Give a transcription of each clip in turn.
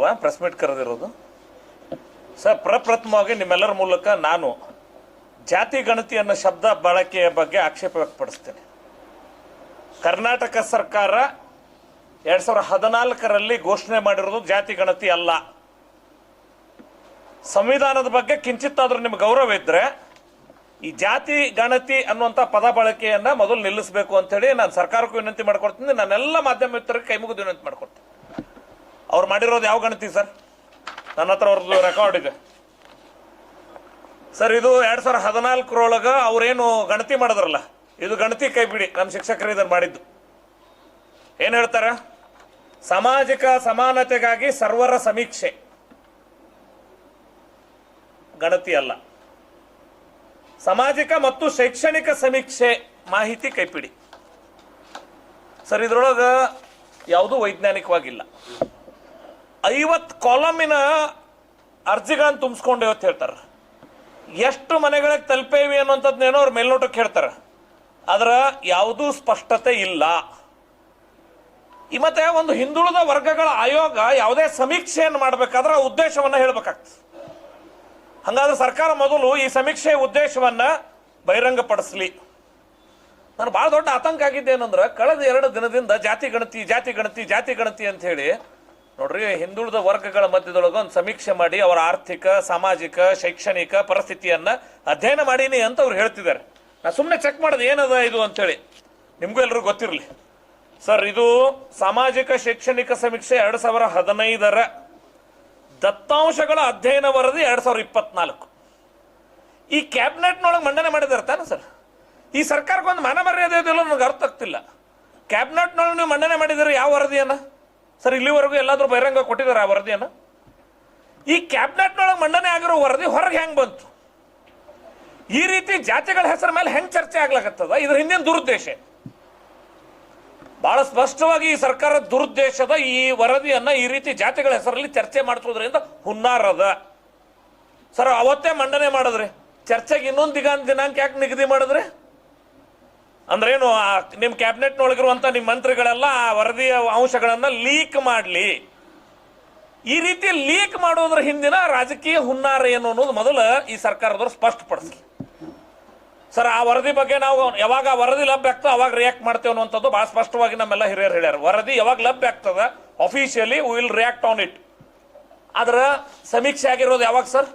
ಅಲ್ವಾ press meet ಕರೆದಿರೋದು? Sir, ಪ್ರಪ್ರಥಮವಾಗಿ ನಿಮ್ಮೆಲ್ಲರ ಮೂಲಕ ನಾನು ಜಾತಿ ಗಣತಿ ಅನ್ನೋ ಶಬ್ದ ಬಳಕೆಯ ಬಗ್ಗೆ ಆಕ್ಷೇಪ ವ್ಯಕ್ತಪಡಿಸ್ತೇನೆ. ಕರ್ನಾಟಕ ಸರ್ಕಾರ ಎರಡ್ ಸಾವಿರದ ಹದಿನಾಲ್ಕರಲ್ಲಿ ಘೋಷಣೆ ಮಾಡಿರೋದು ಜಾತಿ ಗಣತಿ ಅಲ್ಲ. ಸಂವಿಧಾನದ ಬಗ್ಗೆ ಕಿಂಚಿತ್ತಾದರೂ ನಿಮ್ಗೆ ಗೌರವ ಇದ್ದರೆ ಈ ಜಾತಿ ಗಣತಿ ಅನ್ನುವಂಥ ಪದ ಬಳಕೆಯನ್ನ ಮೊದಲು ನಿಲ್ಲಿಸಬೇಕು ಅಂತೇಳಿ ನಾನು ಸರ್ಕಾರಕ್ಕೂ ವಿನಂತಿ ಮಾಡ್ಕೊಡ್ತೀನಿ. ನಾನೆಲ್ಲ ಮಾಧ್ಯಮ ಮಿತ್ರರಿಗೆ ಕೈ ಮುಗಿದು ವಿನಂತಿ ಮಾಡ್ಕೊಡ್ತೀನಿ. ಅವ್ರು ಮಾಡಿರೋದು ಯಾವ ಗಣತಿ ಸರ್? ನನ್ನ ಹತ್ರ ಅವ್ರದ್ದು ರೆಕಾರ್ಡ್ ಇದೆ. ಸರ್, ಇದು ಎರಡು ಸಾವಿರದ ಹದಿನಾಲ್ಕರೊಳಗೆ ಅವ್ರೇನು ಗಣತಿ ಮಾಡಿದ್ರಲ್ಲ, ಇದು ಗಣತಿ ಕೈ ಬಿಡಿ ನಮ್ಮ ಶಿಕ್ಷಕರು ಇದನ್ನು ಮಾಡಿದ್ದು. ಏನು ಹೇಳ್ತಾರ? ಸಾಮಾಜಿಕ ಸಮಾನತೆಗಾಗಿ ಸರ್ವರ ಸಮೀಕ್ಷೆ. ಗಣತಿ ಅಲ್ಲ. ಸಾಮಾಜಿಕ ಮತ್ತು ಶೈಕ್ಷಣಿಕ ಸಮೀಕ್ಷೆ ಮಾಹಿತಿ ಕೈಪಿಡಿ ಸರ್, ಇದ್ರೊಳಗ ಯಾವುದೂ ವೈಜ್ಞಾನಿಕವಾಗಿಲ್ಲ. ಐವತ್ತು ಕಾಲಮಿನ ಅರ್ಜಿಗಳನ್ನು ತುಂಬಿಸ್ಕೊಂಡು ಇವತ್ತು ಹೇಳ್ತಾರೆ. ಎಷ್ಟು ಮನೆಗಳಿಗೆ ತಲುಪೇವಿ ಅನ್ನುವಂಥದ್ದನ್ನೇನೋ ಅವ್ರು ಮೇಲ್ನೋಟಕ್ಕೆ ಹೇಳ್ತಾರೆ. ಅದರ ಯಾವುದೂ ಸ್ಪಷ್ಟತೆ ಇಲ್ಲ. ಈ ಮತ್ತೆ ಒಂದು ಹಿಂದುಳಿದ ವರ್ಗಗಳ ಆಯೋಗ ಯಾವುದೇ ಸಮೀಕ್ಷೆಯನ್ನು ಮಾಡಬೇಕಾದ್ರೆ ಆ ಉದ್ದೇಶವನ್ನು ಹೇಳಬೇಕಾಗ್ತದೆ. ಹಂಗಾದ್ರೆ ಸರ್ಕಾರ ಮೊದಲು ಈ ಸಮೀಕ್ಷೆಯ ಉದ್ದೇಶವನ್ನು ಬಹಿರಂಗಪಡಿಸ್ಲಿ. ನಾನು ಭಾಳ ದೊಡ್ಡ ಆತಂಕ ಆಗಿದ್ದೇನೆಂದ್ರೆ, ಕಳೆದ ಎರಡು ದಿನದಿಂದ ಜಾತಿ ಗಣತಿ ಜಾತಿ ಗಣತಿ ಜಾತಿ ಗಣತಿ ಅಂತ ಹೇಳಿ ನೋಡ್ರಿ, ಹಿಂದುಳಿದ ವರ್ಗಗಳ ಮಧ್ಯದೊಳಗೆ ಒಂದು ಸಮೀಕ್ಷೆ ಮಾಡಿ ಅವರ ಆರ್ಥಿಕ, ಸಾಮಾಜಿಕ, ಶೈಕ್ಷಣಿಕ ಪರಿಸ್ಥಿತಿಯನ್ನ ಅಧ್ಯಯನ ಮಾಡೀನಿ ಅಂತ ಅವ್ರು ಹೇಳ್ತಿದ್ದಾರೆ. ನಾ ಸುಮ್ಮನೆ ಚೆಕ್ ಮಾಡೋದು ಏನದ ಇದು ಅಂತೇಳಿ. ನಿಮಗೂ ಎಲ್ಲರಿಗೂ ಗೊತ್ತಿರಲಿ. ಸರ್, ಇದು ಸಾಮಾಜಿಕ, ಶೈಕ್ಷಣಿಕ ಸಮೀಕ್ಷೆ ಎರಡು ಸಾವಿರ ಹದಿನೈದರ ದತ್ತಾಂಶಗಳ ಅಧ್ಯಯನ ವರದಿ ಎರಡು ಸಾವಿರದ ಇಪ್ಪತ್ನಾಲ್ಕು. ಈ ಕ್ಯಾಬಿನೆಟ್ನೊಳಗೆ ಮಂಡನೆ ಮಾಡಿದಾರೆ ತಾನೆ ಸರ್? ಈ ಸರ್ಕಾರಕ್ಕೆ ಒಂದು ಮರ್ಯಾದೆ ಇದೆಯಲ್ಲ ನನಗೆ ಅರ್ಥ ಆಗ್ತಿಲ್ಲ. ಕ್ಯಾಬಿನೆಟ್ನೊಳಗೆ ನೀವು ಮಂಡನೆ ಮಾಡಿದಿರಿ ಯಾವ ವರದಿಯನ್ನ? ಸರ್, ಇಲ್ಲಿವರೆಗೂ ಎಲ್ಲಾದರೂ ಬಹಿರಂಗ ಕೊಟ್ಟಿದ್ದಾರೆ ಆ ವರದಿಯನ್ನು? ಈ ಕ್ಯಾಬಿನೆಟ್ನೊಳಗೆ ಮಂಡನೆ ಆಗಿರೋ ವರದಿ ಹೊರಗೆ ಹೆಂಗೆ ಬಂತು? ಈ ರೀತಿ ಜಾತಿಗಳ ಹೆಸರ ಮೇಲೆ ಹೆಂಗೆ ಚರ್ಚೆ ಆಗ್ಲಾಕತ್ತದ? ಇದ್ರ ಹಿಂದಿನ ದುರುದ್ದೇಶ. ಬಹಳ ಸ್ಪಷ್ಟವಾಗಿ ಈ ಸರ್ಕಾರದ ದುರುದ್ದೇಶದ ಈ ವರದಿಯನ್ನ ಈ ರೀತಿ ಜಾತಿಗಳ ಹೆಸರಲ್ಲಿ ಚರ್ಚೆ ಮಾಡಿಸೋದ್ರಿಂದ ಹುನ್ನಾರದ. ಸರ್, ಅವತ್ತೇ ಮಂಡನೆ ಮಾಡಿದ್ರೆ? ಚರ್ಚೆಗೆ ಇನ್ನೊಂದು ದಿನ ದಿನಾಂಕ ಯಾಕೆ ನಿಗದಿ ಮಾಡಿದ್ರಿ? ಅಂದ್ರೇನು ಏನು ನಿಮ್ಮ ಕ್ಯಾಬಿನೆಟ್ನೊಳಗಿರುವಂತ ನಿಮ್ಮ ಮಂತ್ರಿಗಳೆಲ್ಲ ಆ ವರದಿಯ ಅಂಶಗಳನ್ನ ಲೀಕ್ ಮಾಡಲಿ. ಈ ರೀತಿ ಲೀಕ್ ಮಾಡೋದ್ರ ಹಿಂದಿನ ರಾಜಕೀಯ ಹುನ್ನಾರ ಏನು ಅನ್ನೋದು ಮೊದಲು ಈ ಸರ್ಕಾರದವ್ರು ಸ್ಪಷ್ಟಪಡಿಸ್ಲಿ. ಸರ್, ಆ ವರದಿ ಬಗ್ಗೆ ನಾವು ಯಾವಾಗ ವರದಿ ಲಭ್ಯ ಆಗ್ತದೆ ಅವಾಗ ರಿಯಾಕ್ಟ್ ಮಾಡ್ತೇವೆ ಅನ್ನುವಂಥದ್ದು ಬಹಳ ಸ್ಪಷ್ಟವಾಗಿ ನಮ್ಮೆಲ್ಲ ಹಿರಿಯರು ಹೇಳ್ಯಾರ. ವರದಿ ಯಾವಾಗ ಲಭ್ಯ ಆಗ್ತದೆ? Officially will react on it ಅದರ ಸಮೀಕ್ಷೆ ಆಗಿರೋದು ಯಾವಾಗ sir?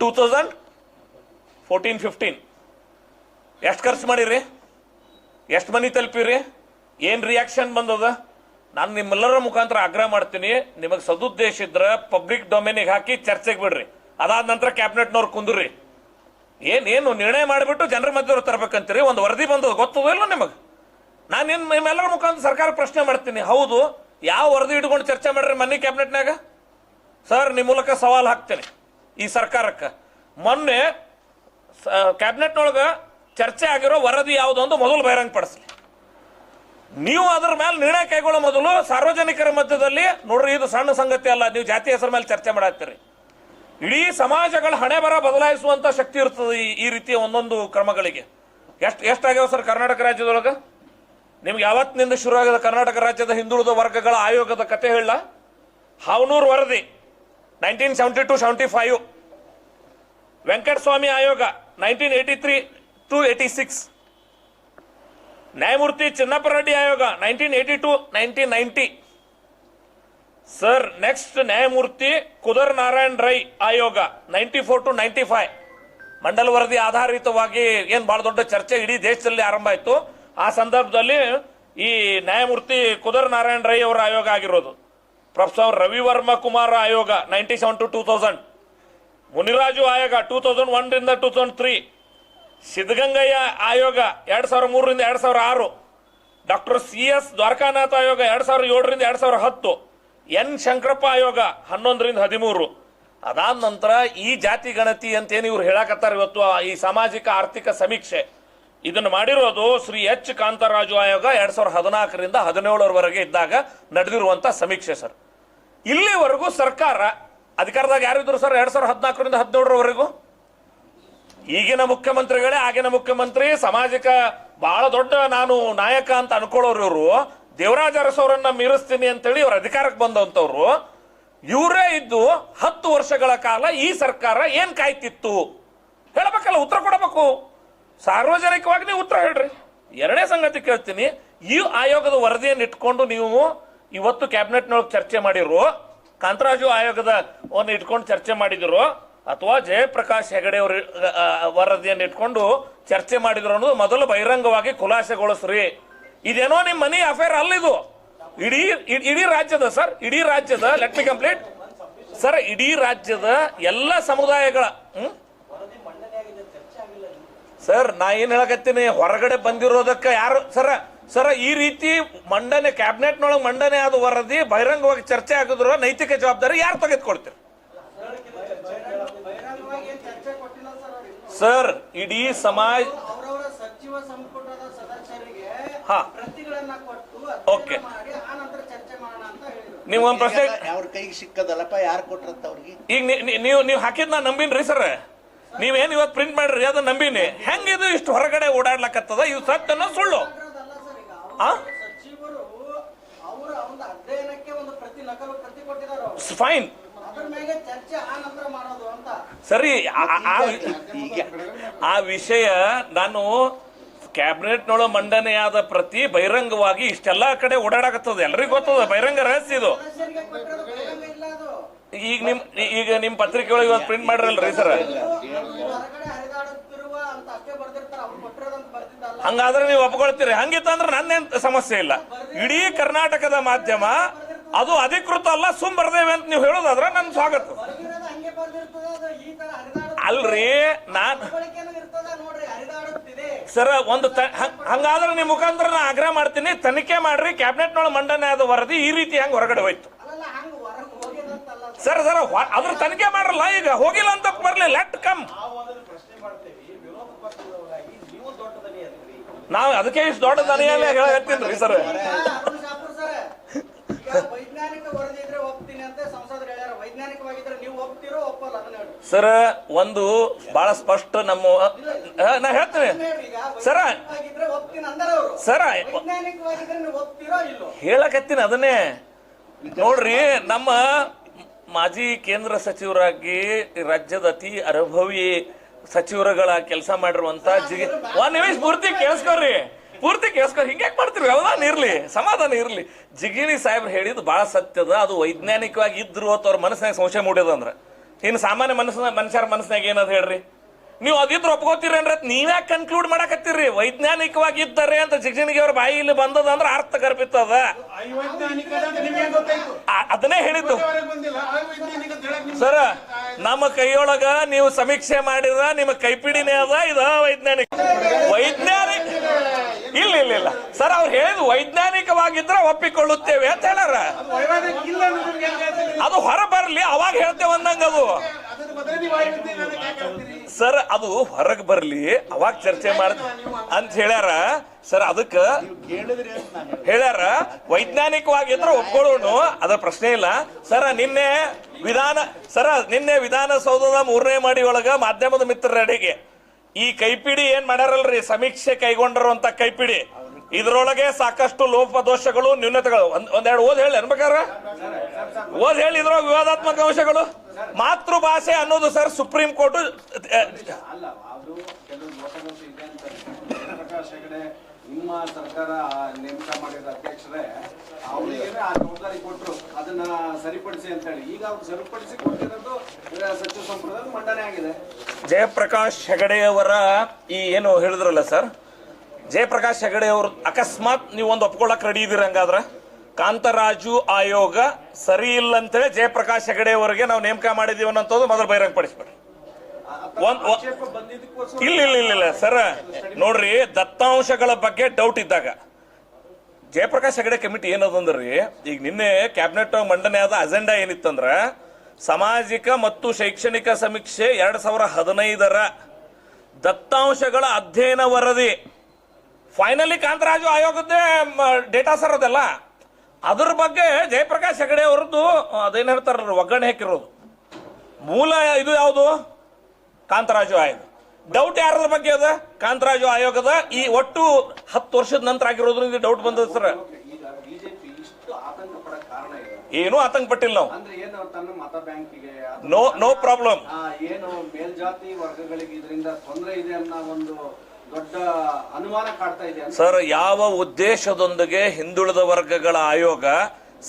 Two thousand fourteen fifteen ಎಷ್ಟು ಖರ್ಚು ಮಾಡಿರಿ? ಎಷ್ಟು ಮನಿ ತಲುಪಿರಿ? ಏನು ರಿಯಾಕ್ಷನ್ ಬಂದದ? ನಾನು ನಿಮ್ಮೆಲ್ಲರ ಮುಖಾಂತರ ಆಗ್ರಹ ಮಾಡ್ತೀನಿ. ನಿಮಗೆ ಸದುದ್ದೇಶ ಇದ್ರೆ ಪಬ್ಲಿಕ್ ಡೊಮೇನಿಗೆ ಹಾಕಿ ಚರ್ಚೆಗೆ ಬಿಡ್ರಿ. ಅದಾದ ನಂತರ ಕ್ಯಾಬಿನೆಟ್ನವ್ರು ಕುಂದ್ರಿ. ಏನೇನು ಏನು ನಿರ್ಣಯ ಮಾಡಿಬಿಟ್ಟು ಜನರ ಮಧ್ಯವ್ರು ತರಬೇಕಂತೀರಿ? ಒಂದು ವರದಿ ಬಂದದ, ಗೊತ್ತದ ಇಲ್ಲ ನಿಮಗೆ? ನಾನು ಏನು ನಿಮ್ಮೆಲ್ಲರ ಮುಖಾಂತರ ಸರ್ಕಾರ ಪ್ರಶ್ನೆ ಮಾಡ್ತೀನಿ. ಹೌದು, ಯಾವ ವರದಿ ಇಟ್ಕೊಂಡು ಚರ್ಚೆ ಮಾಡ್ರಿ ಮನೆ ಕ್ಯಾಬಿನೆಟ್ನಾಗ ಸರ್ ನಿಮ್ಮ ಮೂಲಕ ಸವಾಲು ಹಾಕ್ತೇನೆ ಈ ಸರ್ಕಾರಕ್ಕೆ. ಮೊನ್ನೆ ಕ್ಯಾಬಿನೆಟ್ನೊಳಗೆ ಚರ್ಚೆ ಆಗಿರೋ ವರದಿ ಯಾವುದು ಅಂತ ಮೊದಲು ಬಹಿರಂಗಪಡಿಸಲಿ ನೀವು ಅದರ ಮೇಲೆ ನಿರ್ಣಯ ಕೈಗೊಳ್ಳೋ ಮೊದಲು ಸಾರ್ವಜನಿಕರ ಮಧ್ಯದಲ್ಲಿ ನೋಡ್ರಿ, ಇದು ಸಣ್ಣ ಸಂಗತಿ ಅಲ್ಲ, ನೀವು ಜಾತಿ ಹೆಸರ ಮೇಲೆ ಚರ್ಚೆ ಮಾಡತ್ತೀರಿ ಇಡೀ ಸಮಾಜಗಳ ಹಣೆ ಬರ ಬದಲಾಯಿಸುವಂತ ಶಕ್ತಿ ಇರ್ತದೆ ಈ- ರೀತಿಯ ಒಂದೊಂದು ಕ್ರಮಗಳಿಗೆ. ಎಷ್ಟು ಎಷ್ಟಾಗ್ಯಾವ ಸರ್ ಕರ್ನಾಟಕ ರಾಜ್ಯದೊಳಗೆ? ನಿಮ್ಗೆ ಯಾವತ್ತಿನಿಂದ ಶುರು ಆಗದ ಕರ್ನಾಟಕ ರಾಜ್ಯದ ಹಿಂದುಳಿದ ವರ್ಗಗಳ ಆಯೋಗದ ಕತೆ ಹೇಳ. ಹಾವನೂರು ವರದಿ nineteen seventy two seventy five Venkataswamy ಆಯೋಗ nineteen eighty three to eighty six ನ್ಯಾಯಮೂರ್ತಿ ಚಿನ್ನಪ್ಪ ರೆಡ್ಡಿ ಆಯೋಗ nineteen eighty two nineteen ninety sir next ನ್ಯಾಯಮೂರ್ತಿ ಕುದರ್ ನಾರಾಯಣ್ ರೈ ಆಯೋಗ ninety four to ninety five Mandal ವರದಿ ಆಧಾರಿತವಾಗಿ ಏನು ಬಹಳ ದೊಡ್ಡ ಚರ್ಚೆ ಇಡೀ ದೇಶದಲ್ಲಿ ಆರಂಭ ಆಯ್ತು ಆ ಸಂದರ್ಭದಲ್ಲಿ ಈ ನ್ಯಾಯಮೂರ್ತಿ ಕುದರ್ ನಾರಾಯಣ್ ರೈ ಅವರ ಆಯೋಗ ಆಗಿರೋದು ಪ್ರೊಫೆಸರ್ ರವಿವರ್ಮ ಕುಮಾರ್ ಆಯೋಗ ninety seven to two thousand Muniraju ಆಯೋಗ ಟೂ ತೌಸಂಡ್ ಒನ್ರಿಂದ ಟೂ ತೌಸಂಡ್ ತ್ರೀ ಸಿದ್ಧಗಂಗಯ್ಯ ಆಯೋಗ ಎರಡ್ ಸಾವಿರ ಮೂರರಿಂದ ಎರಡ್ ಸಾವಿರ ಆರು. ಡಾಕ್ಟರ್ ಸಿ ಎಸ್ ದ್ವಾರಕಾನಾಥ ಆಯೋಗ ಎರಡ್ ಸಾವಿರದ ಏಳರಿಂದ ಎರಡ್ ಸಾವಿರ ಹತ್ತು. ಎನ್ ಶಂಕರಪ್ಪ ಆಯೋಗ ಹನ್ನೊಂದರಿಂದ ಹದಿಮೂರು. ಅದಾದ ನಂತರ ಈ ಜಾತಿ ಗಣತಿ ಅಂತೇನು ಇವ್ರು ಹೇಳಕತ್ತಾರ ಇವತ್ತು ಈ ಸಾಮಾಜಿಕ ಆರ್ಥಿಕ ಸಮೀಕ್ಷೆ. ಇದನ್ನು ಮಾಡಿರೋದು ಶ್ರೀ ಎಚ್ ಕಾಂತರಾಜು ಆಯೋಗ ಎರಡ್ ಸಾವಿರದ ಹದಿನಾಲ್ಕರಿಂದ ಹದಿನೇಳರವರೆಗೆ ಇದ್ದಾಗ ನಡೆದಿರುವಂತ ಸಮೀಕ್ಷೆ ಸರ್. ಇಲ್ಲಿವರೆಗೂ ಸರ್ಕಾರ, ಅಧಿಕಾರದಾಗ ಯಾರಿದ್ರು ಸರ್ ಎರಡ್ ಸಾವಿರದ ಹದಿನಾಲ್ಕರಿಂದ ಹದಿನೇಳರವರೆಗೂ? ಈಗಿನ ಮುಖ್ಯಮಂತ್ರಿಗಳೇ ಆಗಿನ ಮುಖ್ಯಮಂತ್ರಿ ಸಾಮಾಜಿಕ ಬಹಳ ದೊಡ್ಡ ನಾನು ನಾಯಕ ಅಂತ ಅನ್ಕೊಳ್ಳೋರು ಇವರು. ದೇವರಾಜ ಅರಸವರನ್ನ ಮೀರಿಸ್ತೀನಿ ಅಂತೇಳಿ ಇವರು ಅಧಿಕಾರಕ್ಕೆ ಬಂದಂತವ್ರು ಇವರೇ ಇದ್ದು ಹತ್ತು ವರ್ಷಗಳ ಕಾಲ ಈ ಸರ್ಕಾರ ಏನ್ ಕಾಯ್ತಿತ್ತು? ಹೇಳಬೇಕಲ್ಲ, ಉತ್ತರ ಕೊಡಬೇಕು. ಸಾರ್ವಜನಿಕವಾಗಿ ನೀವು ಉತ್ತರ ಹೇಳ್ರಿ. ಎರಡನೇ ಸಂಗತಿ ಕೇಳ್ತೀನಿ. ಈ ಆಯೋಗದ ವರದಿಯನ್ನು ಇಟ್ಕೊಂಡು ನೀವು ಇವತ್ತು ಕ್ಯಾಬಿನೆಟ್ನೊಳಗೆ ಚರ್ಚೆ ಮಾಡಿರು, ಕಾಂತರಾಜು ಆಯೋಗದ ಒಂದು ಇಟ್ಕೊಂಡು ಚರ್ಚೆ ಮಾಡಿದಿರೋ ಅಥವಾ ಜಯಪ್ರಕಾಶ್ ಹೆಗಡೆ ಅವರು ವರದಿಯನ್ನು ಇಟ್ಕೊಂಡು ಚರ್ಚೆ ಮಾಡಿದ್ರು ಅನ್ನೋದು ಮೊದಲು ಬಹಿರಂಗವಾಗಿ ಖುಲಾಸೆಗೊಳಿಸ್ರಿ. ಇದೇನೋ ನಿಮ್ಮ ಮನಿ ಅಫೇರ್ ಅಲ್ಲಿದು. ಇಡೀ, ಇಡ್- ಇಡೀ ರಾಜ್ಯದ ಸರ್ ಇಡೀ ರಾಜ್ಯದ ಲೆಟ್ ಮಿ ಕಂಪ್ಲೀಟ್ ಸರ್ ಇಡೀ ರಾಜ್ಯದ ಎಲ್ಲ ಸಮುದಾಯಗಳ ಸರ್ ನಾ ಏನ್ ಹೇಳಕತ್ತೀನಿ? ಹೊರಗಡೆ ಬಂದಿರೋದಕ್ಕೆ ಯಾರು ಸರ ಸರ ಈ ರೀತಿ ಮಂಡನೆ ಕ್ಯಾಬಿನೆಟ್ನೊಳಗೆ ಮಂಡನೆ ಆದ ವರದಿ ಬಹಿರಂಗವಾಗಿ ಚರ್ಚೆ ಆಗಿದ್ರು ನೈತಿಕ ಜವಾಬ್ದಾರಿ ಯಾರು ತೆಗೆದುಕೊಳ್ತೀರಿ ಬಹಿರಂಗವಾಗಿ ಏನ್ ಚರ್ಚೆ ಕೊಟ್ಟಿಲ್ಲ ಸರ್ ಅವ್ರಿಗೆ ಸರ್ ಇಡೀ ಸಮಾಜ ಅವರವರ ಸಚಿವ ಸಂಪುಟದ ಸದಸ್ಯರಿಗೆ ಹಾ. ಪ್ರತಿಗಳನ್ನ ಕೊಟ್ಟು Okay. ಅಧ್ಯಯನ ಮಾಡಿ ಆ ನಂತರ ಇಡೀ ಸಮಾಜ ಅಂತ ಓಕೆ ನೀವು ಒಂದು ಪ್ರಶ್ನೆ ಅವ್ರ ಕೈಗೆ ಸಿಕ್ಕದಲ್ಲಪ್ಪ ಯಾರು ಕೊಟ್ರಂತ ಅವ್ರಿಗೆ? ಈಗ ನೀ- ನೀ- ನೀವು ನೀವು ಹಾಕಿದ್ ನಾ ನಂಬಿನ್ರಿ ಸರ್. ನೀವೇನ್ ಇವತ್ತು ಪ್ರಿಂಟ್ ಮಾಡ್ರಿ? ಅದು ನಂಬಿನಿ? ಹೆಂಗಿದು ಇಷ್ಟು ಹೊರಗಡೆ ಓಡಾಡ್ಲಕತ್ತದ? ಇದು ಸತ್ತನ ಸುಳ್ಳು? ಫೈನ್ ಸರ್ ಆ? ಅವ್ರ ಸಚಿವರು ಅವರ ಒಂದು ಅಧ್ಯಯನಕ್ಕೆ ಒಂದು ಪ್ರತಿ ನಕಲು ಪ್ರತಿ ಕೊಟ್ಟಿದ್ದಾರೆ ಅವರು. ಫೈನ್ ಸರಿ ಆ- ವಿಷಯ ನಾನು ಕ್ಯಾಬಿನೆಟ್ನೊಳ ಮಂಡನೆಯಾದ ಪ್ರತಿ ಬಹಿರಂಗವಾಗಿ ಇಷ್ಟೆಲ್ಲಾ ಕಡೆ ಓಡಾಡಕತ್ತದ. ಎಲ್ರಿಗೂ ಗೊತ್ತದ ಬಹಿರಂಗ ರಹಸ್ಯ ಇದು. ಈಗ ನಿಮ್ ಈಗ ನಿಮ್ ಪತ್ರಿಕೆ ಒಳಗೆ ಇವತ್ತು ಪ್ರಿಂಟ್ ಮಾಡಿರಲ್ರಿ ಸರ್? ಹಂಗಾದ್ರೆ ನೀವು ಒಪ್ಕೊಳ್ತೀರಿ. ಹಂಗಿತ್ತಂದ್ರೆ ನನ್ನೇನ್ ಸಮಸ್ಯೆ ಇಲ್ಲ. ಇಡೀ ಕರ್ನಾಟಕದ ಮಾಧ್ಯಮ ಅದು ಅಧಿಕೃತ ಅಲ್ಲ ಸುಮ್ ಬರ್ದೇವೆ ಅಂತ ನೀವು ಹೇಳೋದಾದ್ರೆ ನನ್ನ ಸ್ವಾಗತ. ಅಲ್ರಿ ನಾನ್ ಸರ್ ಒಂದು ಹಂಗಾದ್ರೆ ನಿಮ್ ಮುಖಾಂತರ ನಾ ಆಗ್ರಹ ಮಾಡ್ತೀನಿ ತನಿಖೆ ಮಾಡ್ರಿ ಕ್ಯಾಬಿನೆಟ್ ನೊಳಗೆ ಮಂಡನೆ ಅದು ವರದಿ ಈ ರೀತಿ ಹಂಗ ಹೊರಗಡೆ ಹೋಯ್ತು. ಅಲ್ಲಲ್ಲ ಹಂಗ ಹೊರಗೆ ಹೋಗ್ಯದಂತಲ್ಲ ಸರ್ ಸರ್ ಅದ್ರ ತನಿಖೆ ಮಾಡ್ರಲ್ಲ ಈಗ ಹೋಗಿಲ್ಲ ಅಂತ ಬರ್ಲಿ ಲೆಟ್ ಕಮ್. ನಾವು ಅದನ್ನ ಪ್ರಶ್ನೆ ಮಾಡ್ತೇವೆ ವಿರೋಧ ಪಕ್ಷದವರಾಗಿ ನೀವು ದೊಡ್ಡ ದನಿ ಅದ್ರಿ ಅದಕ್ಕೆ ಇಷ್ಟು ದೊಡ್ಡ ದನಿಯಲ್ಲೇ ಹೇಳ್ತೀನಿ ಸರ್. ವೈಜ್ಞಾನಿಕ ವರದಿ ಇದ್ರೆ ಹೋಗ್ತೀನಿ ಅಂತ ಸಂಸದರು ಸರ್ ಒಂದು ಬಹಳ ಸ್ಪಷ್ಟ ನಮ್ಮ ನಾ ಹೇಳ್ತೀನಿ. ಸರ. ಸರ ಹೇಳಕತ್ತೀನಿ ಅದನ್ನೇ. ನೋಡ್ರಿ ನಮ್ಮ ಮಾಜಿ ಕೇಂದ್ರ ಸಚಿವರಾಗಿ ರಾಜ್ಯದ ಅತಿ ಅನುಭವಿ ಸಚಿವರುಗಳ ಕೆಲಸ ಮಾಡಿರುವಂತ ಜಿಗಿ ಒಂದ್ ನಿಮಿಷ ಪೂರ್ತಿ ಕೇಳಿಸ್ಕೊರಿ ಪೂರ್ತಿ ಕೇಳಿಸ್ಕೊ ಹಿಂಗ್ಯಾಕ್ ಮಾಡ್ತೀರಿ? ಅವಧಾನ ಇರಲಿ, ಸಮಾಧಾನ ಇರ್ಲಿ. ಜಿಗಿಣಿ ಸಾಹೇಬ್ರು ಹೇಳಿದ್ದು ಬಹಳ ಸತ್ಯದ, ಅದು ವೈಜ್ಞಾನಿಕವಾಗಿ ಇದ್ರು ಅಥವಾ ಅವ್ರ ಮನಸ್ಸಿನಾಗ ಸಂಶಯ ಮೂಡಿದಂದ್ರೆ ಇನ್ನು ಸಾಮಾನ್ಯ ಮನಸ್ಸಿನ, ಮನುಷ್ಯರ ಮನಸ್ಸಿನಾಗ ಏನದು ಹೇಳ್ರಿ? ನೀವು ಅದಿದ್ರು ಒಪ್ಕೋತೀರಿ ಅಂದ್ರೆ ನೀವ್ಯಾಕೆ ಕನ್ಕ್ಲೂಡ್ ಮಾಡಕತ್ತೀರಿ. ವೈಜ್ಞಾನಿಕವಾಗಿ ಇದ್ದಾರೆ ಅಂತ ಜಿಗಜಿಣಿಗೆ ಅವ್ರ ಇಲ್ಲಿ ಬಂದದ ಅಂದ್ರೆ ಅರ್ಥ ಗೊತ್ತಾಯ್ತು ಅದನ್ನೇ ಹೇಳಿದ್ದು. ಸರ, ನಮ್ಮ ಕೈಯೊಳಗ ನೀವು ಸಮೀಕ್ಷೆ ಮಾಡಿದ ನಿಮ್ಮ ಕೈಪಿಡಿನೇ ಅದ, ಇದ ವೈಜ್ಞಾನಿಕ. ವೈಜ್ಞಾನಿಕ ಇಲ್ಲ ಇಲ್ಲ ಇಲ್ಲ ಸರ್ ಅವ್ರು ಹೇಳಿದ್ ವೈಜ್ಞಾನಿಕವಾಗಿದ್ರೆ ಒಪ್ಪಿಕೊಳ್ಳುತ್ತೇವೆ ಅಂತ ಹೇಳಾರ ಅದು ಹೊರ ಬರಲಿ ಅವಾಗ ಹೇಳ್ತೇವೆ ಅಂದಂಗ ಅದು? ಸರ್, ಅದು ಹೊರಗೆ ಬರಲಿ, ಅವಾಗ ಚರ್ಚೆ ಮಾಡ ಅಂತ ಹೇಳ್ಯಾರ. ಸರ್, ಅದಕ್ಕ ಹೇಳ್ಯಾರ, ವೈಜ್ಞಾನಿಕವಾಗಿದ್ರೆ ಒಪ್ಕೊಳ್ಳೋಣ ಅದ್ರ ಪ್ರಶ್ನೆ ಇಲ್ಲ. ಸರ, ನಿನ್ನೆ ವಿಧಾನ, ಸರ, ನಿನ್ನೆ ವಿಧಾನಸೌಧದ ಮೂರನೇ ಮಾಡಿ ಒಳಗ ಮಾಧ್ಯಮದ ಮಿತ್ರರೆಡೆಗೆ ಈ ಕೈಪಿಡಿ ಏನ್ ಮಾಡ್ಯಾರಲ್ರಿ? ಸಮೀಕ್ಷೆ ಕೈಗೊಂಡಿರುವಂತ ಕೈಪಿಡಿ. ಇದ್ರೊಳಗೆ ಸಾಕಷ್ಟು ಲೋಪದೋಷಗಳು ನ್ಯೂನತೆಗಳು. ಒಂದ್ ಒಂದೆರಡು ಓದ್ ಹೇಳಿ ಅನ್ಬೇಕಾರ ಓದ್ ಹೇಳಿ ಇದ್ರೊಳಗೆ ವಿವಾದಾತ್ಮಕ ಅಂಶಗಳು. ಮಾತೃಭಾಷೆ ಅನ್ನೋದು ಸರ್ ಸುಪ್ರೀಂ ಕೋರ್ಟ್ ನಿಮ್ಮ ಸರ್ಕಾರ ನೇಮಕ ಮಾಡಿದ ಅಧ್ಯಕ್ಷರೇ ಅವರಿಗೆ ಆ ಜವಾಬ್ದಾರಿ ಕೊಟ್ಟರು ಅದನ್ನ ಸರಿಪಡಿಸಿ ಅಂತ ಹೇಳಿ ಈಗ ಅವ್ರು ಸರಿಪಡಿಸಿ ಕೊಟ್ಟಿರೋದು ಸಚಿವ ಸಂಪುಟದಲ್ಲಿ ಮಂಡನೆ ಆಗಿದೆ. ಜಯಪ್ರಕಾಶ್ ಹೆಗಡೆಯವರ ಈ ಏನು ಹೇಳಿದ್ರಲ್ಲ ಸರ್? ಜಯಪ್ರಕಾಶ್ ಹೆಗಡೆ ಅವರು ಅಕಸ್ಮಾತ್ ನೀವು ಒಂದು ಒಪ್ಕೊಳ್ಳಕ್ ರೆಡಿ ಇದೀರ ಹಂಗಾದ್ರೆ? ಕಾಂತರಾಜು ಆಯೋಗ ಸರಿ ಇಲ್ಲ ಅಂತೇಳಿ ಜಯಪ್ರಕಾಶ್ ಹೆಗಡೆ ಅವರಿಗೆ ನಾವು ನೇಮಕ ಮಾಡಿದೀವಿ ಅನ್ನೋದು ಮೊದಲು ಬಹಿರಂಗ ಪಡಿಸ್ಬೇಡಿ ಒಂದ್- ಒಂದ್- ಆಕ್ಷೇಪ ಬಂದಿದ್ದಕ್ಕೋಸ್ಕರ ಇಲ್ಲ ಇಲ್ಲ ಇಲ್ಲ ಇಲ್ಲ, ಸರ್, ನೋಡ್ರಿ, ದತ್ತಾಂಶಗಳ ಬಗ್ಗೆ ಡೌಟ್ ಇದ್ದಾಗ. ಜಯಪ್ರಕಾಶ್ ಹೆಗಡೆ ಕಮಿಟಿ ಏನದಂದ್ರಿ ಈಗ ನಿನ್ನೆ ಕ್ಯಾಬಿನೆಟ್ ಮಂಡನೆ ಆದ ಅಜೆಂಡಾ ಏನಿತ್ತಂದ್ರ, ಸಾಮಾಜಿಕ ಮತ್ತು ಶೈಕ್ಷಣಿಕ ಸಮೀಕ್ಷೆ ಎರಡ್ ಸಾವಿರ ಹದಿನೈದರ ದತ್ತಾಂಶಗಳ ಅಧ್ಯಯನ ವರದಿ. ಫೈನಲಿ ಕಾಂತರಾಜು ಆಯೋಗದ್ದೇ ಡೇಟಾ ಸರ್ ಅದೆಲ್ಲ. ಅದ್ರ ಬಗ್ಗೆ ಜಯಪ್ರಕಾಶ್ ಹೆಗಡೆ ಅವರದ್ದು ಅದೇನ್ ಹೇಳ್ತಾರ ಒಗ್ಗರಣೆ ಹಾಕಿರೋದು. ಮೂಲ ಇದು ಯಾವುದು? ಕಾಂತರಾಜು ಆಯೋಗ. ಡೌಟ್ ಯಾರದ ಬಗ್ಗೆ ಅದ? ಕಾಂತರಾಜು ಆಯೋಗದ ಈ ಒಟ್ಟು ಹತ್ತು ವರ್ಷದ ನಂತರ ಆಗಿರೋದ್ರಿಂದ ಡೌಟ್ ಬಂದದ ಸರ್ ಏನು ಏನೂ ಆತಂಕ ಪಟ್ಟಿಲ್ಲ ನಾವು ನೋ ನೋ ಪ್ರಾಬ್ಲಮ್ ಏನು ಮೇಲ್ಜಾತಿ ವರ್ಗಗಳಿಗೆ ಇದರಿಂದ ತೊಂದರೆ ಇದೆ ಅನ್ನೋ ಒಂದು ಸರ್, ಯಾವ ಉದ್ದೇಶದೊಂದಿಗೆ ಹಿಂದುಳಿದ ವರ್ಗಗಳ ಆಯೋಗ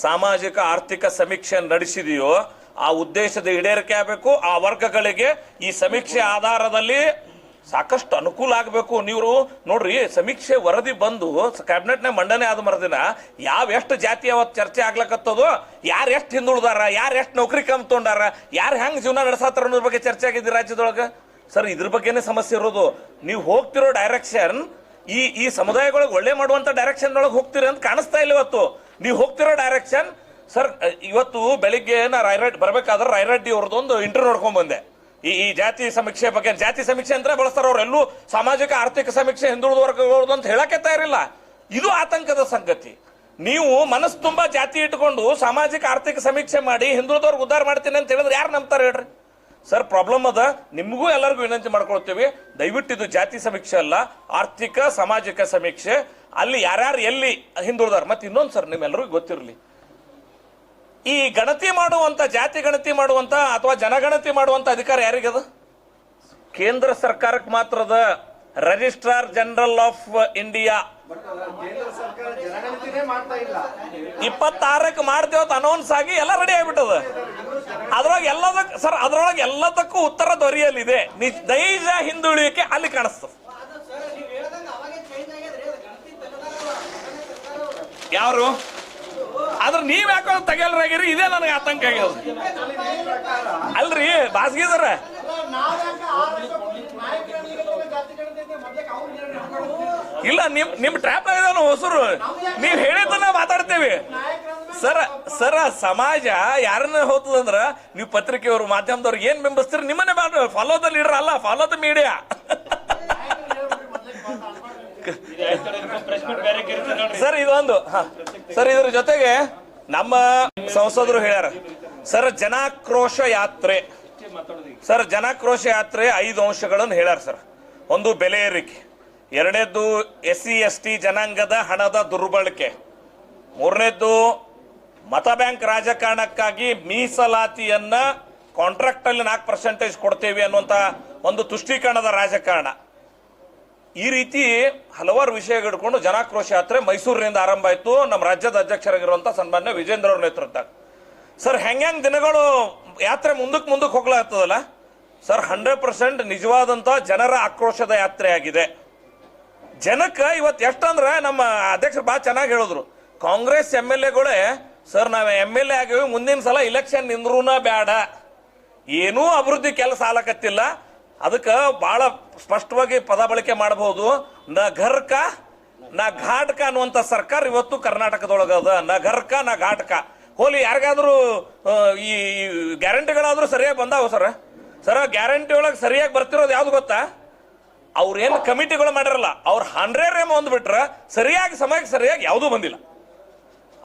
ಸಾಮಾಜಿಕ ಆರ್ಥಿಕ ಸಮೀಕ್ಷೆ ನಡೆಸಿದೆಯೋ ಆ ಉದ್ದೇಶದ ಈಡೇರಿಕೆ ಆಗಬೇಕು. ಆ ವರ್ಗಗಳಿಗೆ ಈ ಸಮೀಕ್ಷೆ ಆಧಾರದಲ್ಲಿ ಸಾಕಷ್ಟು ಅನುಕೂಲ ಆಗಬೇಕು. ನೀವು ನೋಡ್ರಿ, ಸಮೀಕ್ಷೆ ವರದಿ ಬಂದು ಕ್ಯಾಬಿನೆಟ್ನ ಮಂಡನೆ ಆದ ಮರದಿನ ಯಾವ ಎಷ್ಟು ಜಾತಿ ಅವತ್ತು ಚರ್ಚೆ ಆಗ್ಲಕತ್ತದೋ, ಯಾರು ಎಷ್ಟು ಹಿಂದುಳಿದಾರ, ಯಾರು ಎಷ್ಟು ನೌಕರಿ ಕಮ್ ತೊಗೊಂಡಾರ ಯಾರು ಹೆಂಗೆ ಜೀವನ ನಡೆಸತ್ತಾರ ಅನ್ನೋದ್ರ ಬಗ್ಗೆ ಚರ್ಚೆ ಆಗಿದೆ ರಾಜ್ಯದೊಳಗೆ? ಸರ್, ಇದ್ರ ಬಗ್ಗೆನೇ ಸಮಸ್ಯೆ ಇರೋದು, ನೀವು ಹೋಗ್ತಿರೋ ಡೈರೆಕ್ಷನ್ ಈ ಈ ಸಮುದಾಯಗಳಿಗೆ ಒಳ್ಳೆ ಮಾಡುವಂತ ಡೈರೆಕ್ಷನ್ ಒಳಗೆ ಹೋಗ್ತೀರಿ ಅಂತ ಕಾಣಿಸ್ತಾ ಇಲ್ಲ ಇವತ್ತು. ನೀವು ಹೋಗ್ತಿರೋ ಡೈರೆಕ್ಷನ್ ಸರ್, ಇವತ್ತು ಬೆಳಿಗ್ಗೆ ನಾ ರಾಯರೆಡ್ಡಿ, ಬರ್ಬೇಕಾದ್ರೆ ರಾಯರೆಡ್ಡಿ ಅವ್ರದ್ದು ಒಂದು ಇಂಟರ್ವ್ಯೂ ನೋಡ್ಕೊಂಡ್ ಬಂದೆ. ಈ ಈ ಜಾತಿ ಸಮೀಕ್ಷೆ ಬಗ್ಗೆ, ಜಾತಿ ಸಮೀಕ್ಷೆ ಅಂದ್ರೆ ಬಳಸ್ತಾರ ಅವರೆಲ್ಲೂ ಸಾಮಾಜಿಕ, ಆರ್ಥಿಕ ಸಮೀಕ್ಷೆ ಹಿಂದುಳಿದ ವರ್ಗಗಳದು ಅಂತ ಹೇಳಕ್ಕೆ ತಯಾರಿಲ್ಲ. ಇದು ಆತಂಕದ ಸಂಗತಿ. ನೀವು ಮನಸ್ಸು ತುಂಬಾ ಜಾತಿ ಇಟ್ಕೊಂಡು ಸಾಮಾಜಿಕ, ಆರ್ಥಿಕ ಸಮೀಕ್ಷೆ ಮಾಡಿ ಹಿಂದುಳಿದವ್ರಿಗೆ ಉದ್ಧಾರ ಮಾಡ್ತೀನಿ ಅಂತ ಹೇಳಿದ್ರೆ ಯಾರು ನಂಬ್ತಾರೆ ಹೇಳ್ರಿ? ಸರ್ ಪ್ರಾಬ್ಲಮ್ ಅದ. ನಿಮಗೂ ಎಲ್ಲರಿಗೂ ವಿನಂತಿ ಮಾಡ್ಕೊಳ್ತೀವಿ. ದಯವಿಟ್ಟು ಇದು ಜಾತಿ ಸಮೀಕ್ಷೆ ಅಲ್ಲ, ಆರ್ಥಿಕ, ಸಾಮಾಜಿಕ ಸಮೀಕ್ಷೆ. ಅಲ್ಲಿ ಯಾರ್ಯಾರು ಎಲ್ಲಿ ಹಿಂದುಳಿದಾರ? ಮತ್ತೆ ಇನ್ನೊಂದು ಸರ್ ನಿಮ್ಮೆಲ್ಲರಿಗೂ ಗೊತ್ತಿರಲಿ. ಈ ಗಣತಿ ಮಾಡುವಂತ, ಜಾತಿ ಗಣತಿ ಮಾಡುವಂತ ಅಥವಾ ಜನಗಣತಿ ಮಾಡುವಂತ ಅಧಿಕಾರ ಯಾರಿಗದ ಕೇಂದ್ರ ಸರ್ಕಾರಕ್ಕೆ ಮಾತ್ರದ ರಿಜಿಸ್ಟ್ರಾರ್ ಜನರಲ್ ಆಫ್ ಇಂಡಿಯಾ ಇಪ್ಪತ್ತಾರಕ್ಕೆ ಮಾಡ್ತೇವತ್ ಅನೌನ್ಸ್ ಆಗಿ ಎಲ್ಲ ರೆಡಿ ಆಗ್ಬಿಟ್ಟದ. ಅದ್ರೊಳಗೆ ಎಲ್ಲದಕ್ಕೆ ಸರ್ ಅದ್ರೊಳಗೆ ಎಲ್ಲದಕ್ಕೂ ಉತ್ತರ ದೊರೆಯಲಿದೆ. ನಿಜ ಹಿಂದುಳಿಕೆ ಅಲ್ಲಿ ಕಾಣಿಸ್ತು. ಯಾರು? ಆದ್ರೆ ನೀವ್ ಯಾಕೋ ತೆಗೆಲ್ರಾಗಿರಿ ಇದೇ ನನಗೆ ಆತಂಕ ಆಗ್ಯದ ಅಲ್ರಿ ಬಾಸ್ಗಿದಾರ. ಇಲ್ಲ ನಿಮ್ ನಿಮ್ ಟ್ರ್ಯಾಪ್ ಆಗಿದಾನು ಹೊಸರು. ನೀವ್ ಹೇಳಿದ್ದನ್ನ ಮಾತಾಡ್ತೇವೆ. ಸರ ಸರ, ಸಮಾಜ ಯಾರನ್ನ ಹೋಗ್ತದಂದ್ರ ನೀವು ಪತ್ರಿಕೆಯವರು, ಮಾಧ್ಯಮದವ್ರು ಏನ್ ಬಿಂಬಿಸ್ತೀರಿ? ನಿಮ್ಮನ್ನೇ ಫಾಲೋ ದ ಲೀಡರ್ ಅಲ್ಲ ಫಾಲೋ ದ ಮೀಡಿಯಾ ಸರ್, ಇದೊಂದು. ಸರ್, ಇದ್ರ ಜೊತೆಗೆ ನಮ್ಮ ಸಂಸದರು ಹೇಳ್ಯಾರ, ಸರ್, ಜನಾಕ್ರೋಶ ಯಾತ್ರೆ. ಸರ್, ಜನಾಕ್ರೋಶ ಯಾತ್ರೆ ಐದು ಅಂಶಗಳನ್ನು ಹೇಳ್ಯಾರ, ಸರ್. ಒಂದು, ಬೆಲೆ ಏರಿಕೆ. ಎರಡನೇದ್ದು ಎಸ್ ಸಿ ಎಸ್ ಟಿ ಜನಾಂಗದ ಹಣದ ದುರ್ಬಳಕೆ. ಮೂರನೇದ್ದು ಮತ ಬ್ಯಾಂಕ್ ರಾಜಕಾರಣಕ್ಕಾಗಿ ಮೀಸಲಾತಿಯನ್ನ ಕಾಂಟ್ರಾಕ್ಟ್ ಅಲ್ಲಿ ನಾಲ್ಕು ಪರ್ಸೆಂಟೇಜ್ ಕೊಡ್ತೇವೆ ಅನ್ನುವಂತ ಒಂದು ತುಷ್ಟೀಕರಣದ ರಾಜಕಾರಣ. ಈ ರೀತಿ ಹಲವಾರು ವಿಷಯಗಳು ಇಟ್ಕೊಂಡು ಜನಾಕ್ರೋಶ ಯಾತ್ರೆ ಮೈಸೂರಿನಿಂದ ಆರಂಭ ಆಯಿತು. ನಮ್ಮ ರಾಜ್ಯದ ಅಧ್ಯಕ್ಷರಾಗಿರುವಂಥ ಸನ್ಮಾನ್ಯ ವಿಜೇಂದ್ರ ಅವ್ರ ನೇತೃತ್ವ ಸರ್, ಹೆಂಗ್ಯಾಂಗ್ ದಿನಗಳು ಯಾತ್ರೆ ಮುಂದಕ್ಕೆ ಮುಂದಕ್ಕೆ ಹೋಗ್ಲಾಗ್ತದಲ್ಲ? ಸರ್, ಹಂಡ್ರೆಡ್ ಪರ್ಸೆಂಟ್ ನಿಜವಾದಂಥ ಜನರ ಆಕ್ರೋಶದ ಯಾತ್ರೆ ಆಗಿದೆ. ಜನಕ್ಕೆ ಇವತ್ತು ಎಷ್ಟಂದ್ರೆ ನಮ್ಮ ಅಧ್ಯಕ್ಷರು ಭಾಳ ಚೆನ್ನಾಗಿ ಹೇಳಿದ್ರು. ಕಾಂಗ್ರೆಸ್ ಎಂ ಎಲ್ ಎಗಳೇ ಸರ್, ನಾವು ಎಂ ಎಲ್ ಎ ಆಗಿವಿ, ಮುಂದಿನ ಸಲ ಇಲೆಕ್ಷನ್ ನಿಂದ್ರೂನ ಬೇಡ ಏನೂ ಅಭಿವೃದ್ಧಿ ಕೆಲಸ ಆಲಕತ್ತಿಲ್ಲ ಅದಕ್ಕೆ ಬಹಳ ಸ್ಪಷ್ಟವಾಗಿ ಪದ ಬಳಕೆ ಮಾಡಬಹುದು ನ ಘರ್ಕ, ನ ಘಾಟ್ಕ ಅನ್ನುವಂಥ ಸರ್ಕಾರ ಇವತ್ತು ಕರ್ನಾಟಕದೊಳಗದ. ನ ಘರ್ಕ, ನ ಘಾಟ್ಕ. ಹೋಲಿ, ಯಾರಿಗಾದ್ರೂ ಈ ಗ್ಯಾರಂಟಿಗಳಾದ್ರೂ ಸರಿಯಾಗಿ ಬಂದಾವ ಸರ್? ಸರ್ ಗ್ಯಾರಂಟಿ ಒಳಗೆ ಸರಿಯಾಗಿ ಬರ್ತಿರೋದು ಯಾವ್ದು ಗೊತ್ತಾ? ಅವ್ರೇನು ಕಮಿಟಿಗಳು ಮಾಡಿರಲ್ಲ. ಅವ್ರು ಹಂಡ್ರೆಡ್ ರೇಮ್ ಒಂದ್ಬಿಟ್ರ ಸರಿಯಾಗಿ ಸಮಯಕ್ಕೆ ಸರಿಯಾಗಿ ಯಾವುದೂ ಬಂದಿಲ್ಲ.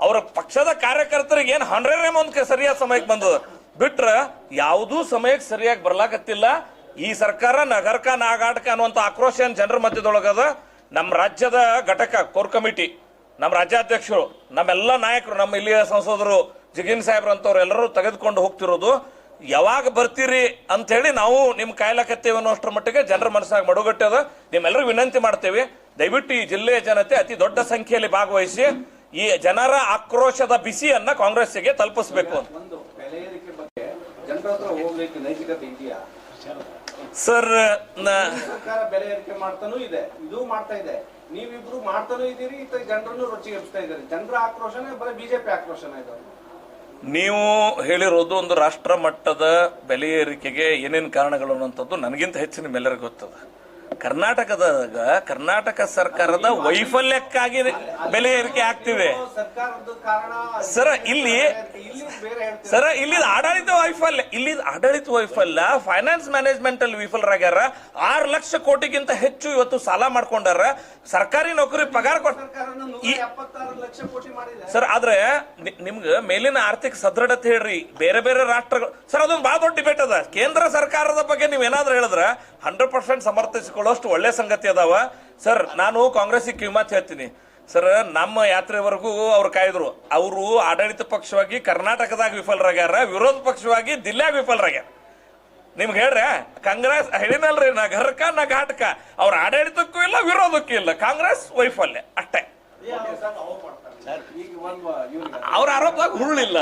ಅವರ ಪಕ್ಷದ ಕಾರ್ಯಕರ್ತರಿಗೆ ಏನ್ ಹಂಡ್ರೆಡ್ ಒಂದು ಸರಿಯಾದ ಸಮಯಕ್ಕೆ ಬಂದದ? ಬಿಟ್ರೆ ಯಾವುದೂ ಸಮಯಕ್ಕೆ ಸರಿಯಾಗಿ ಬರ್ಲಾಕತ್ತಿಲ್ಲ. ಈ ಸರ್ಕಾರ ನಗರಕ ನಾಗಾಟಕ ಅನ್ನುವಂಥ ಆಕ್ರೋಶ ಏನ್ ಜನರ ಮಧ್ಯದೊಳಗದ? ನಮ್ಮ ರಾಜ್ಯದ ಘಟಕ, ಕೋರ್ ಕಮಿಟಿ ನಮ್ಮ ರಾಜ್ಯಾಧ್ಯಕ್ಷರು, ನಮ್ಮೆಲ್ಲ ನಾಯಕರು, ನಮ್ಮ ಇಲ್ಲಿಯ ಸಂಸದರು, ಜಗೀನ್ ಸಾಹೇಬ್ರು ಅಂತವ್ರು ಎಲ್ಲರೂ ತೆಗೆದುಕೊಂಡು ಹೋಗ್ತಿರೋದು. ಯಾವಾಗ ಬರ್ತೀರಿ ಅಂತ ಹೇಳಿ ನಾವು ನಿಮ್ಮ ಕಾಯ್ಲಾಕತ್ತೇವೆ ಅನ್ನೋಷ್ಟರ ಮಟ್ಟಿಗೆ ಜನರ ಮನಸ್ಸಾಗ ಮಡುಗಟ್ಟದ. ನಿಮ್ಮೆಲ್ಲರೂ ವಿನಂತಿ ಮಾಡ್ತೇವೆ. ದಯವಿಟ್ಟು ಈ ಜಿಲ್ಲೆಯ ಜನತೆ ಅತಿ ದೊಡ್ಡ ಸಂಖ್ಯೆಯಲ್ಲಿ ಭಾಗವಹಿಸಿ. ಈ ಜನರ ಆಕ್ರೋಶದ ಬಿಸಿಯನ್ನ ಕಾಂಗ್ರೆಸ್ಗೆ ತಲುಪಿಸಬೇಕು ಅಂತ. ಸರ್ ಬೆಲೆ ಏರಿಕೆ ಮಾಡ್ತಾನೂ ಇದೆ ಇದು ಮಾಡ್ತಾ ಇದೆ. ನೀವಿಬ್ರು ಮಾಡ್ತಾನೂ ಇದ್ದೀರಿ ಇತ್ತ ಜನರನ್ನು ರುಚಿಗೆಪ್ಸ್ತಾ ಇದ್ದಾರೆ. ಜನರ ಆಕ್ರೋಶನೇ ಬರೀ ಬಿಜೆಪಿ ಆಕ್ರೋಶನ ಇದು. ನೀವು ಹೇಳಿರೋದು ಒಂದು ರಾಷ್ಟ್ರ ಮಟ್ಟದ ಬೆಲೆ ಏರಿಕೆಗೆ ಏನೇನು ಕಾರಣಗಳು ಅನ್ನೋಂಥದ್ದು ನನಗಿಂತ ಹೆಚ್ಚಿನ ನಿಮ್ಮೆಲ್ಲರಿಗೂ ಗೊತ್ತದ. ಕರ್ನಾಟಕದಾಗ ಕರ್ನಾಟಕ ಸರ್ಕಾರದ ವೈಫಲ್ಯಕ್ಕಾಗಿ ಬೆಲೆ ಏರಿಕೆ ಆಗ್ತಿದೆ. ಸರ ಇಲ್ಲಿ- ಸರ ಇಲ್ಲಿ ಆಡಳಿತ ವೈಫಲ್ಯ ಇಲ್ಲಿ ಆಡಳಿತ ವೈಫಲ್ಯ ಫೈನಾನ್ಸ್ ಮ್ಯಾನೇಜ್ಮೆಂಟ್ ಅಲ್ಲಿ ವಿಫಲರಾಗ್ಯಾರ. ಆರು ಲಕ್ಷ ಕೋಟಿಗಿಂತ ಹೆಚ್ಚು ಇವತ್ತು ಸಾಲ ಮಾಡ್ಕೊಂಡಾರ. ಸರ್ಕಾರಿ ನೌಕರಿ ಪಗಾರ ಕೊಟ್ಟ ಸರ್ ಆದ್ರೆ ನಿಮ್ಗ ನಿಮ್ಗೆ ಮೇಲಿನ ಆರ್ಥಿಕ ಸದೃಢತೆ ಹೇಳ್ರಿ. ಬೇರೆ ಬೇರೆ ರಾಷ್ಟ್ರಗಳು ಸರ್ ಅದೊಂದು ಬಹಳ ದೊಡ್ಡ ಡಿಬೇಟ್ ಅದ. ಕೇಂದ್ರ ಸರ್ಕಾರದ ಬಗ್ಗೆ ನೀವ್ ಏನಾದ್ರೂ ಹೇಳಿದ್ರೆ? ಹಂಡ್ರೆಡ್ ಪರ್ಸೆಂಟ್ ಸಮರ್ಥಿಸಿಕೊಳ್ಳೋಷ್ಟು ಒಳ್ಳೆ ಸಂಗತಿ ಅದಾವ. ಸರ್ ನಾನು ಕಾಂಗ್ರೆಸ್ಗೆ ಕಿವಿಮಾತು ಹೇಳ್ತೀನಿ. ಸರ್ ನಮ್ಮ ಯಾತ್ರೆವರೆಗೂ ಅವ್ರು ಕಾಯ್ದರು. ಅವರು ಆಡಳಿತ ಪಕ್ಷವಾಗಿ ಕರ್ನಾಟಕದಾಗ ವಿಫಲರಾಗ್ಯಾರ ವಿರೋಧ ಪಕ್ಷವಾಗಿ ದಿಲ್ಲಾಗ ವಿಫಲರಾಗ್ಯಾರ. ನಿಮ್ಗೆ ಹೇಳ್ರೆ ಕಾಂಗ್ರೆಸ್ ಹೇಳಿನಲ್ರಿ ನಾ ಘರ್ಕ ನಾ ಘಾಟಕ. ಅವ್ರ ಆಡಳಿತಕ್ಕೂ ಇಲ್ಲ ವಿರೋಧಕ್ಕೂ ಇಲ್ಲ. ಕಾಂಗ್ರೆಸ್ ವೈಫಲ್ಯ ಅಷ್ಟೇ. ಅವ್ರ ಆರೋಪದಾಗ ಹುರುಳಿಲ್ಲ